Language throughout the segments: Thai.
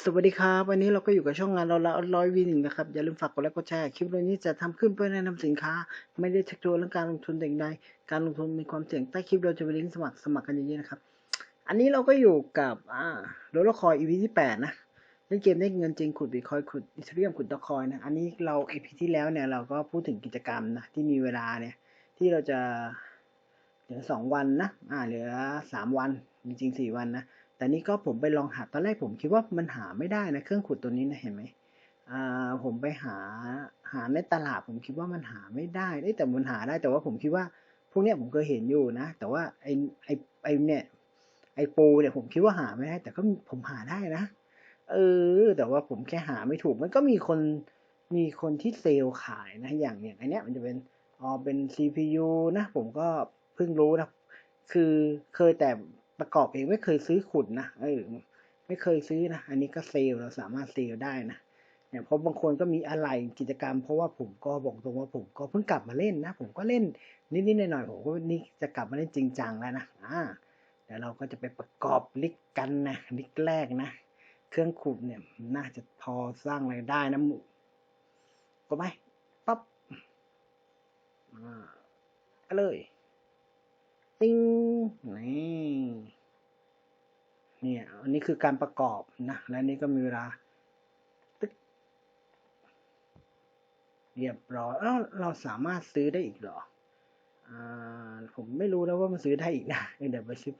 สวัสดีครับ วันนี้เราก็อยู่กับช่องงานเราละร้อยวีหนึ่งนะครับ อย่าลืมฝากกดไลค์กดแชร์คลิปวิดีโอนี้จะทำขึ้นเพื่อแนะนำสินค้า ไม่ได้เชักชวเรื่องการลงทุนแต่อย่างใดการลงทุนมีความเสี่ยงใต้คลิปเราจะไปลิงก์สมัครสมัครกันเยอะๆนะครับ อันนี้เราก็อยู่กับอ่าโรลคอย EP ที่แปดนะเล่นเกมได้เงินจริงขุดบิตคอยขุดอีเทเรียมขุดดอคอยนะอันนี้เรา EP ที่แล้วเนี่ยเราก็พูดถึงกิจกรรมนะที่มีเวลาเนี่ยที่เราจะเหลือสองวันนะอ่าเหลือสามวันจริงๆสี่วันนะ แต่นี่ก็ผมไปลองหาตอนแรกผมคิดว่ามันหาไม่ได้นะเครื่องขุดตัวนี้นะเห็นไหมอ่าผมไปหาหาในตลาดผมคิดว่ามันหาไม่ได้เอ้แต่มันหาได้แต่ว่าผมคิดว่าพวกเนี้ยผมเคยเห็นอยู่นะ แต่ว่าไอไอไอเนี่ยไอปูเนี่ยผมคิดว่าหาไม่ได้ แต่ก็ผมหาได้นะเออ แต่ว่าผมแค่หาไม่ถูกมันก็มีคนมีคนที่เซลล์ขายนะอย่างอย่างอันเนี้ยมันจะเป็นอ๋อเป็น CPU นะ ผมก็เพิ่งรู้นะ คือเคยแต่ ประกอบเองไม่เคยซื้อขุดนะเออไม่เคยซื้อนะ อันนี้ก็เซลเราสามารถเซลได้นะเนี่ยเพราะบางคนก็มีอะไรกิจกรรม เพราะว่าผมก็บอกตรงว่าผมก็เพิ่งกลับมาเล่นนะ ผมก็เล่นนิดๆหน่อยๆผมก็นี่จะกลับมาเล่นจริงจังแล้วนะอ่าเดี๋ยวเราก็จะไปประกอบลิกกันนะลิกแรกนะ เครื่องขุดเนี่ยน่าจะพอสร้างรายได้นะหมูก็ไหมปั๊บอ่าก็เลย ติ้งนี่ เนี่ยอันนี้คือการประกอบนะ และนี่ก็มีเวลาตึ๊กเรียบร้อยเอ้าเราสามารถซื้อได้อีกเหรออ่าผมไม่รู้แล้วว่ามันซื้อได้อีกนะเดี๋ยวไปซื้อ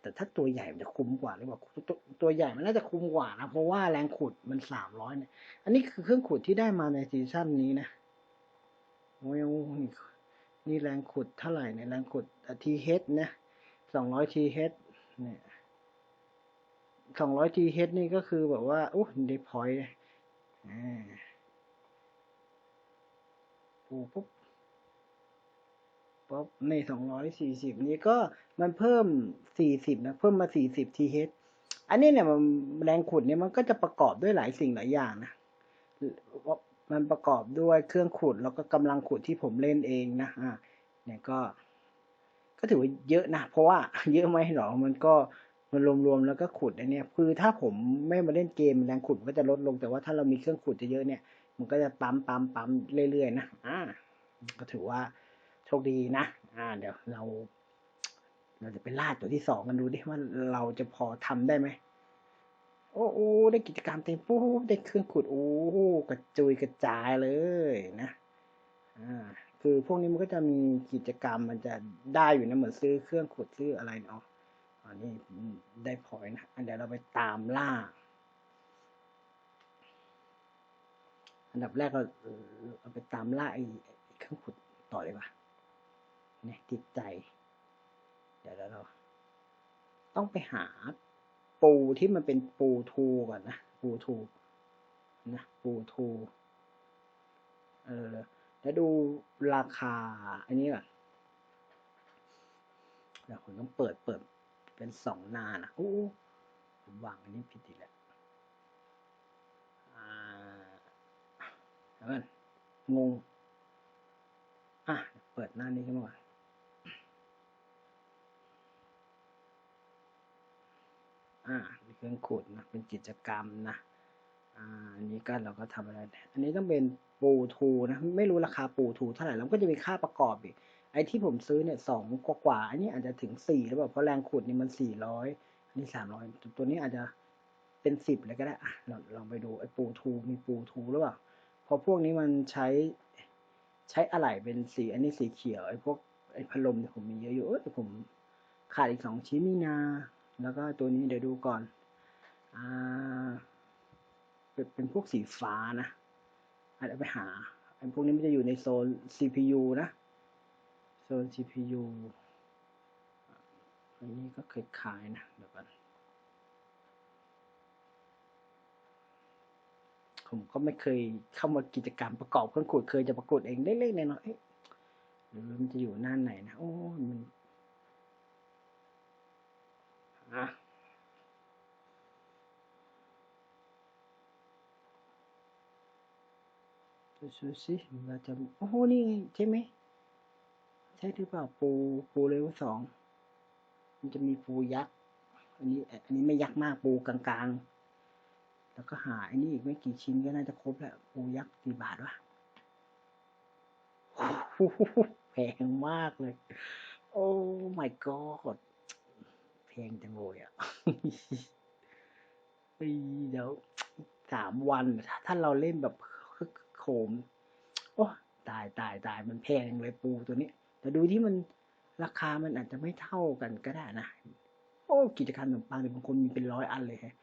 แต่ถ้าตัวใหญ่มันจะคุ้มกว่าหรือเปล่าตัวตัวใหญ่มันน่าจะคุ้มกว่านะ เพราะว่าแรงขุดมันสามร้อยเนี่ย อันนี้คือเครื่องขุดที่ได้มาในซีซั่นนี้นะโอ้ยนี่แรงขุดเท่าไหร่เนี่ยแรงขุดทีเฮดนะสองร้อยทีเฮดเนี่ย สองร้อยทีเฮดนี่ก็คือแบบว่าโอ้ด้พอยต์ปูปุ๊บปุ๊บในสองร้อยสี่สิบนี่ก็มันเพิ่มสี่สิบนะ เพิ่มมาสี่สิบทีเฮดอันนี้เนี่ยมันแรงขุดเนี่ยมันก็จะประกอบด้วยหลายสิ่งหลายอย่างนะมันประกอบด้วยเครื่องขุดแล้วก็กำลังขุดที่ผมเล่นเองนะอ่าเนี่ยก็ ก็ถือว่าเยอะนะ เพราะว่าเยอะไหมหรอ มันก็ มันรวมๆแล้วก็ขุดอันเนี้ยคือถ้าผมไม่มาเล่นเกมแรงขุดมันก็จะลดลง แต่ว่าถ้าเรามีเครื่องขุดเยอะๆเนี่ย มันก็จะปั๊มปั๊มปั๊มเรื่อยๆนะอ่าก็ถือว่าโชคดีนะ อ่า เดี๋ยวเรา เราจะไปล่าตัวที่สองกันดูดิว่าเราจะพอทำได้ไหมโอ้โอ้ได้กิจกรรมเต็มปุ๊บได้เครื่องขุดโอ้กระจุยกระจายเลยนะอ่าคือพวกนี้มันก็จะมีกิจกรรมมันจะได้อยู่นะเหมือนซื้อเครื่องขุดซื้ออะไรเนาะ อันนี้ได้พอยนะเดี๋ยวเราไปตามล่า อันดับแรกเราเราไปตามล่าไอ้เครื่องขุดต่อเลยว่ะเนี่ยติดใจ เดี๋ยวเรา ต้องไปหาปูที่มันเป็นปูทูก่อนนะ ปูทูนะปูทูเออแล้วดูราคา อันนี้ก่อนเดี๋ยวผมต้องเปิดเปิด เป็นสองหน้านะโอ้ผมวางอันนี้ผิดอีกแล้วอ่าเดี๋ยวก่อนงงอะเปิดหน้านี้ขึ้นมาก่อนอ่าเครื่องขุดนะเป็นกิจกรรมนะอ่าอันนี้ก็เราก็ทำอะไรอันนี้ต้องเป็นปูทูนะ ไม่รู้ราคาปูทูเท่าไหร่แล้วก็จะมีค่าประกอบอีก ไอ้ที่ผมซื้อเนี่ยสองกว่าๆอันนี้อาจจะถึงสี่หรือเปล่าเพราะแรงขุดนี่มันสี่ร้อยอันนี้สามร้อยตัวนี้อาจจะเป็นสิบเลยก็ได้อะเราลองไปดูไอ้ปูทูมีปูทูหรือเปล่าพราะพวกนี้มันใช้ใช้อะไหล่เป็นสีอันนี้สีเขียวไอ้พวกไอ้พัดลมเนี่ยผมมีเยอะอยู่เออแต่ผมขาดอีกสองชิ้นนี่นาแล้วก็ตัวนี้เดี๋ยวดูก่อนอ่าเป็นเป็นพวกสีฟ้านะอาจจะไปหาไอ้พวกนี้มันจะอยู่ในโซน CPU นะ โซน CPU อันนี้ก็คล้ายๆนะ เดี๋ยวก่อนผมก็ไม่เคยเข้ามากิจกรรมประกอบเครื่องขุดเคยจะประกวดเองเล็กๆน้อยๆหรือมันจะอยู่หน้าไหนนะ โอ้มันอะดูสิเราจะโอ้โหนี่ใช่ไหม ใช่หรือเปล่าปูปูเลเวลสองมันจะมีปูยักษ์อันนี้อันนี้ไม่ยักษ์มากปูกลางๆ แล้วก็หาอ้นี่อีกไม่กี่ชิ้นก็น่าจะครบแล้วปูยักษ์กี่บาทวะแพงมากเลย โอ้ my god แพงจังเลยอะเฮ้ยเดี๋ยวสามวันถ้าเราเล่นแบบคึกโคมโอ้ตายตายตายมันแพงเลยปูตัวนี้ แต่ดูที่มันราคามันอาจจะไม่เท่ากันก็ได้นะ โอ้กิจการขนมปังเนี่ยบางคนมีเป็นร้อยอันเลยฮะ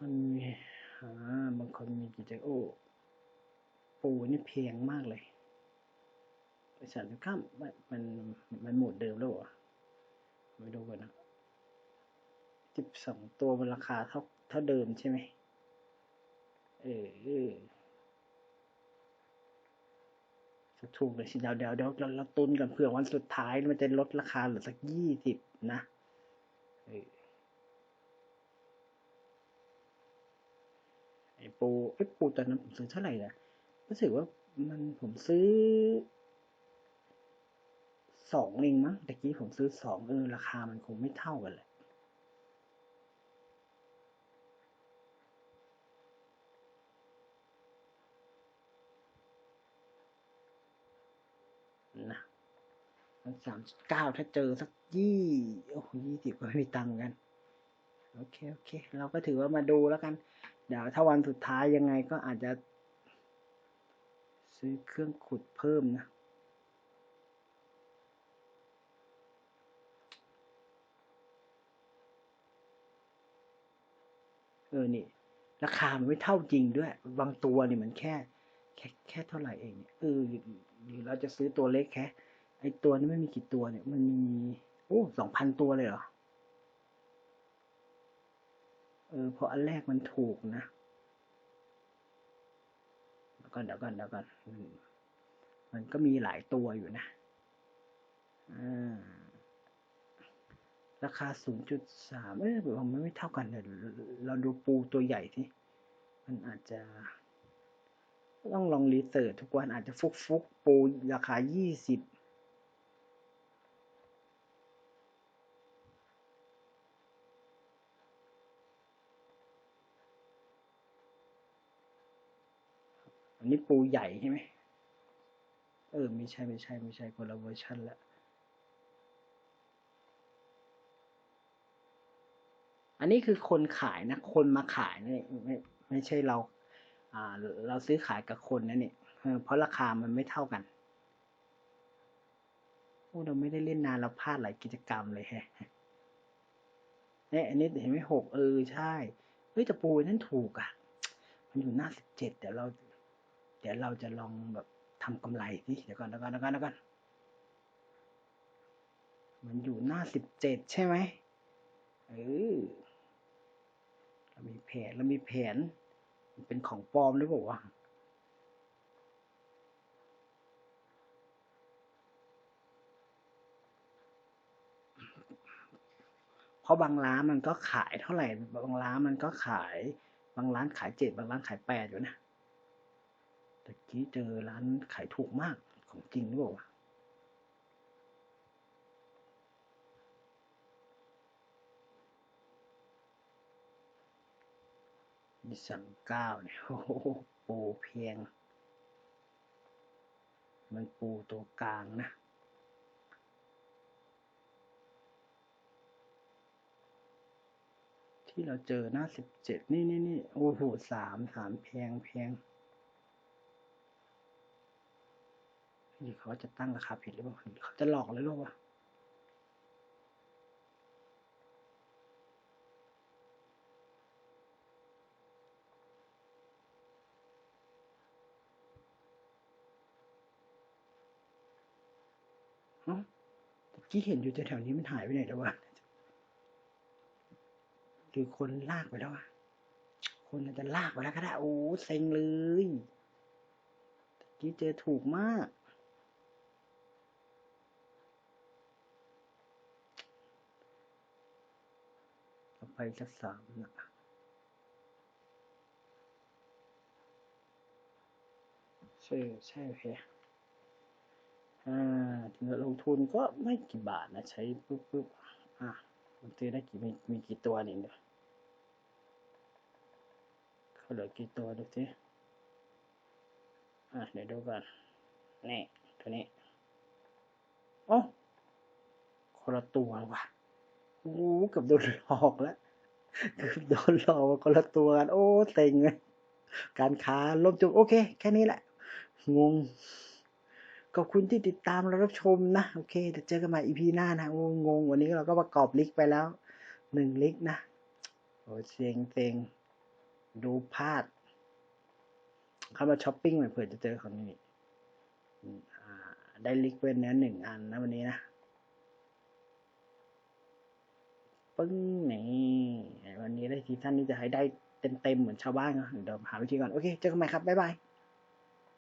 มันมีอ่าบางคนมีกิจการโอ้ปูนี่แพงมากเลยบริษัทข้ามมันมันมันหมดเดิมแล้วเหรอไม่ดูกันนะสิบสองตัวมันราคาเท่าเท่าเดิมใช่ไหมเออเออ ถูกเลยสิเดี๋ยวเดี๋ยวเดี๋ยวเราเราตุนกันเผื่อวันสุดท้ายมันจะลดราคาเหลือสักยี่สิบนะเออไอปูไอปูตอนนั้นผมซื้อเท่าไหร่นะรู้สึกว่ามันผมซื้อสองเองมั้งตะกี้ผมซื้อสองเออราคามันคงไม่เท่ากันแหละนะมัน สามเก้าถ้าเจอสักยี่โอ้ยี่สิบก็ไม่มีตังค์กัน โอเค โอเค เราก็ถือว่ามาดูแล้วกัน เดี๋ยวถ้าวันสุดท้ายยังไงก็อาจจะ ซื้อเครื่องขุดเพิ่มนะ เออ นี่ ราคามันไม่เท่าจริงด้วย บางตัวนี่มันแค่ แค่แค่เท่าไหร่เองเนี่ยเออหรือหรือเราจะซื้อตัวเล็กแค่ ไอตัวนี้ไม่มีกี่ตัวเนี่ย มันมีโอ้สองพันตัวเลยเหรอ เออเพราะอันแรกมันถูกนะเดี๋ยวก่อนเดี๋ยวก่อนเดี๋ยวก่อนมันก็มีหลายตัวอยู่นะอ่าราคา 0.3 เอ้ยผมมันไม่เท่ากันเลยเราดูปูตัวใหญ่ที่ มันอาจจะ ต้องลองรีเสิร์ชทุกวันอาจจะฟุกฟุกปูราคา 20 นี้ปูใหญ่ใช่ไหมเออไม่ใช่ไม่ใช่ไม่ใช่คนละเวอร์ชันละอันนี้คือคนขายนะ คนมาขายนะนี่ไม่ไม่ใช่เราอ่าเราซื้อขายกับคนนะเนี่ยเออเพราะราคามันไม่เท่ากันโอ้เราไม่ได้เล่นนานเราพลาดหลายกิจกรรมเลยแฮะเนี่ยอันนี้เห็นไหมหกเออใช่เฮ้ยแต่ปูนั่นถูกอะ มันอยู่หน้าสิบเจ็ดเดี๋ยวเรา เดี๋ยวเราจะลองแบบทำกำไรสิเดี๋ยวก่อนเดี๋ยวก่อนเดี๋ยวก่อนเดี๋ยวก่อนมันอยู่หน้าสิบเจ็ดใช่ไหมเออเรามีแผนเรามีแผน มันเป็นของปลอมหรือเปล่าวะเพราะบางร้านมันก็ขายเท่าไหร่ บางร้านมันก็ขาย บางร้านขายเจ็ดบางร้านขายแปดอยู่นะ ตะกี้เจอร้านขายถูกมากของจริงหรือเปล่าวะมีสั่งเก้าเนี่ยโอ้โหปูเพียง มันปูตัวกลางนะที่เราเจอหน้าสิบเจ็ดนี่นี่นี่โอ้โหสามสามแพงแพง นี่เขาจะตั้งราคาผิดหรือเปล่าหรือเขาจะหลอกเลยหรือเปล่าเนอะกี้เห็นอยู่แถวๆนี้มันหายไปไหนแล้ววะหรือคนลากไปแล้ววะคนอาจจะลากไปแล้วก็ได้ โอ้ เซ็งเลยตะกี้เจอถูกมาก ไปสักสามนะใช่ใช่โอเคอ่าถึงจะลงทุนก็ไม่กี่บาทนะ ใช้ปุ๊บปุ๊บอะโอผมซื้อได้กี่มีมีกี่ตัวนี่เดี๋ยเขาเหลือกี่ตัวดูสิอะเดี๋ยวดูก่อนนี่ตัวนี้โอ้คนละตัวว่ะโอ้โหกือบโดนหลอกแล้ว เกือโดนหลอกมาคนละตัวกัน โอ้เต็งเลยการค้าล่มจมโอเค แค่นี้แหละ งง ขอบคุณที่ติดตามและรับชมนะ โอเคเดี๋ยวเจอกันใหม่อีพีหน้านะโอ้งง วันนี้เราก็ประกอบลิกไปแล้วหนึ่งลิกนะ โอ้เซ็งเซ็งดูพลาด เข้ามาช้อปปิ้งหน่อยเผื่อจะเจอของนี่อืมอ่าได้ลิกเว้นเนื้อหนึ่งอันนะวันนี้นะ ปึ้งนี่วันนี้ได้ซีซั่นนี้จะให้ได้เต็มๆเหมือนชาวบ้านนะเดี๋ยวหาวิธีก่อน โอเค เจอกันใหม่ครับ บ๊ายบาย